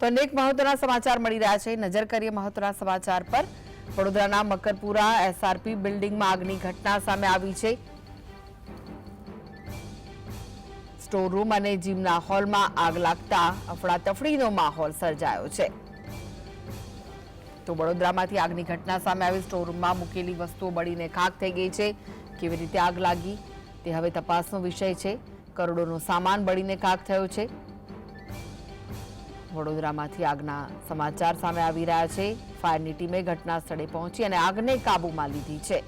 તો અનેક મહત્વના સમાચાર મળી રહ્યા છે. નજર કરીએ મહત્વના સમાચાર પર. વડોદરાના મકરપુરા એસઆરપી બિલ્ડિંગમાં આગની ઘટના સામે આવી છે. સ્ટોર રૂમ અને જીમના હોલમાં આગ લાગતા અફડાતફડીનો માહોલ સર્જાયો છે. તો વડોદરામાંથી આગની ઘટના સામે આવી સ્ટોર રૂમમાં મૂકેલી વસ્તુઓ બળીને ખાક થઈ ગઈ છે. કેવી રીતે આગ લાગી તે હવે તપાસનો વિષય છે. કરોડોનો સામાન બળીને ખાક થયો છે. વડોદરામાંથી આગના સમાચાર સામે આવી રહ્યા છે. ફાયરની ટીમે ઘટના સ્થળે પહોંચી અને આગને કાબૂમાં લીધી છે.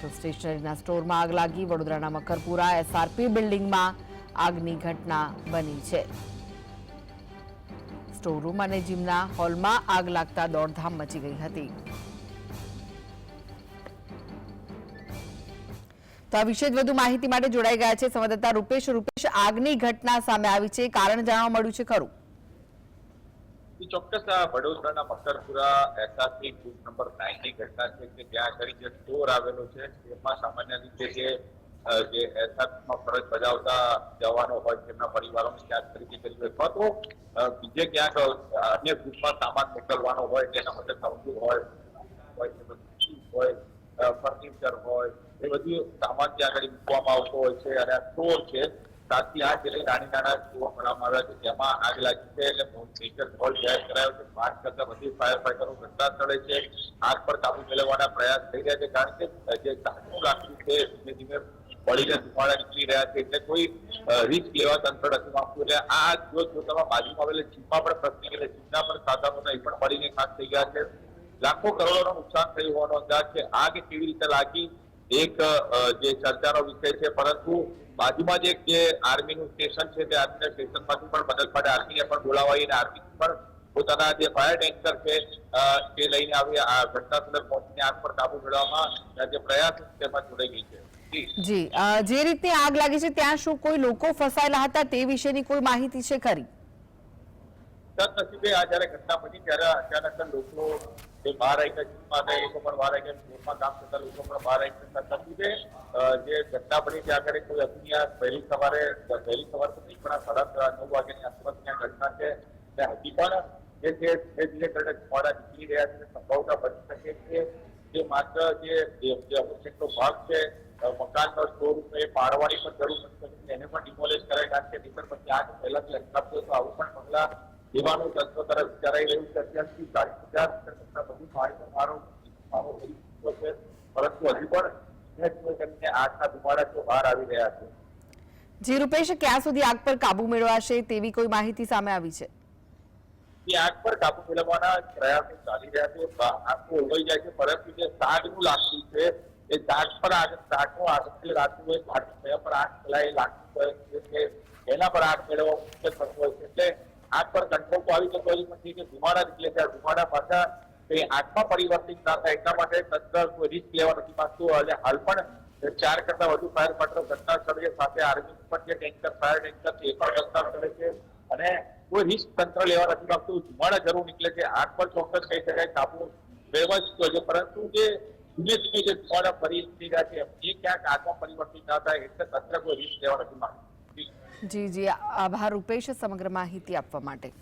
તો સ્ટેશનરીના સ્ટોરમાં આગ લાગી. વડોદરાના મકરપુરા એસઆરપી બિલ્ડિંગમાં આગની ઘટના બની છે. સ્ટોર રૂમ અને જીમના હોલમાં આગ લાગતા દોડધામ મચી ગઈ હતી. તો આ વિશે વધુ માહિતી માટે જોડાઈ ગયા છે સંવાદદાતા રૂપેશ. રૂપેશ, આગની ઘટના સામે આવી છે. કારણ જાણવા મળ્યું છે ખરું. ચોક્કસ વડોદરાના મકરપુરા એસઆરસી બુથ નંબર નાઇનની ઘટના છે કે ત્યાં આગળ જે સ્ટોર આવેલો છે એમાં સામાન્ય રીતે જે જે એસઆરસીમાં ફરજ બજાવતા જવાનો હોય તેમના પરિવારોને ક્યાંક ખરીદી કરી હોય. અથવા તો બીજે ક્યાંક અન્ય ગ્રુપમાં સામાન મોકલવાનો હોય, તેના માટે તંબુ હોય હોય ફર્નિચર હોય એ બધું સામાન ત્યાં આગળ મૂકવામાં આવતો હોય છે અને આ સ્ટોર છે. સાતથી આઠ જેટલી નાની નાના સ્ટોર બનાવવામાં આવ્યા છે. જેમાં આગ લાગી છે એટલે મેજર હોલ જાહેર કરાયો છે. પાંચ કરતા બધી ફાયર ફાઈટરો ઘટના સ્થળે છે. આગ પર કાબુ મેળવવાના પ્રયાસ થઈ રહ્યા છે. કારણ કે જે ધાતુ લાગ્યું છે, ધીમે ધીમે બળીને ધુમાડા નીકળી રહ્યા છે. એટલે કોઈ રિસ્ક લેવા તંત્ર નથી માંગતું. એટલે આ જો જોતામાં બાજુમાં આવેલા જીમમાં પણ પ્રશ્ન એટલે જીમના પણ સાધનો એ પણ બળીને ખાસ થઈ ગયા છે. લાખો કરોડોનો નુકસાન થયું હોવાનો અંદાજ છે. આગ કેવી રીતે લાગી? એક જે ચર્ચાનો વિષય છે, પરંતુ બાજુમાં જ જે આર્મીનું સ્ટેશન છે, તે આર્મીના સ્ટેશનમાંથી પણ મદદ માટે આર્મીને પણ બોલાવાઈ અને આર્મી પણ પોતાના જે ફાયર ટેન્કર છે તે લઈને આવી આ ઘટના સ્થળે પહોંચીને આગ પર કાબુ મેળવવામાં જે પ્રયાસ તેમાં જોડાઈ ગઈ છે. જી જે રીતે આગ લાગી છે, ત્યાં શું કોઈ લોકો ફસાયેલા હતા, તે વિશેની કોઈ માહિતી છે ખરી સદનસીબે આ જયારે ઘટના બની ત્યારે અચાનક જ લોકો જે બહાર આવી ગયા જીમમાં હતા એ લોકો પણ બહાર આવી ગયા સ્કૂલમાં કામ કરતા લોકો પણ બહાર આવી ગયા સદનસીબે અ, જે ઘટના બની ત્યાં આગળ કોઈ અગ્નિયા પહેલી સવારે પહેલી સવાર તો નહીં પણ આ સાડા નવ વાગ્યાની આસપાસ ત્યાં ઘટના છે અને હજી પણ જે છે ધીરે ધીરે કરીને ધુમાડા નીકળી રહ્યા છે સંભવતા બની શકે છે જે માત્ર જે જે જે અમુક જેટલો ભાગ છે અ, મકાનનો સ્ટોર એ પાડવાની પણ જરૂર નથી પડતી. એને પણ ડિમોલિશ કરાય કારણ કે નહીંતર પછી આગ પહેલાથી અટકાવતો તો આવું પણ પગલા લેવાનું તંત્ર તરફ વિચારાઈ રહ્યું છે અત્યારથી ચાલીસ હજાર કરતાં વધુ પાણી મારો મારો કરી ચૂક્યો છે. પરંતુ હજી પણ કરીને આગના ધુમાડા જો બહાર આવી રહ્યા છે. જી રૂપેશ ક્યાં સુધી આગ પર કાબુ મેળવાશે તેવી કોઈ માહિતી સામે આવી છે? એ આગ પર કાબુ મેળવવાના પ્રયાસો ચાલી રહ્યા છે. આગ તો ઓલવાઈ જાય છે. પરંતુ જે સાગનું લાકડું છે એ સાગ પર આગ સાગનું આગ લાગતું હોય થયા પર આગ ફેલાય લાગતું હોય છે એના પર આગ મેળવવા મુશ્કેલ થતું હોય છે. એટલે આગ પર કંટ્રોલ તો આવી જતો હોય પણ ધુમાડા નીકળે છે. ધુમાડા પાછા એ આગમાં પરિવર્તિત ના થાય, એટલા માટે તંત્ર કોઈ રિસ્ક લેવા નથી માંગતું. અને હાલ પણ ચાર કરતા વધુ ફાયર ફાઈટરો ઘટના સ્થળે સાથે આર્મી પણ જે ટેન્કર ફાયર ટેન્કર છે, એ પણ ઘટના સ્થળે છે. અને કોઈ રિસ્ક તંત્ર લેવા નથી માંગતું. ધુમાડા જરૂર નીકળે છે. આગ પર ચોક્કસ કહી શકાય કાબુ મેળવા ચૂક્યો છે પરંતુ જે ધીમે ધીમે જે ધુમાડા ફરી નીકળી રહ્યા છે, એ ક્યાંક આગમાં પરિવર્તિત ના થાય, એટલે તંત્ર કોઈ રિસ્ક લેવા નથી માંગતું. જી જી. આભાર રૂપેશ સમગ્ર માહિતી આપવા માટે.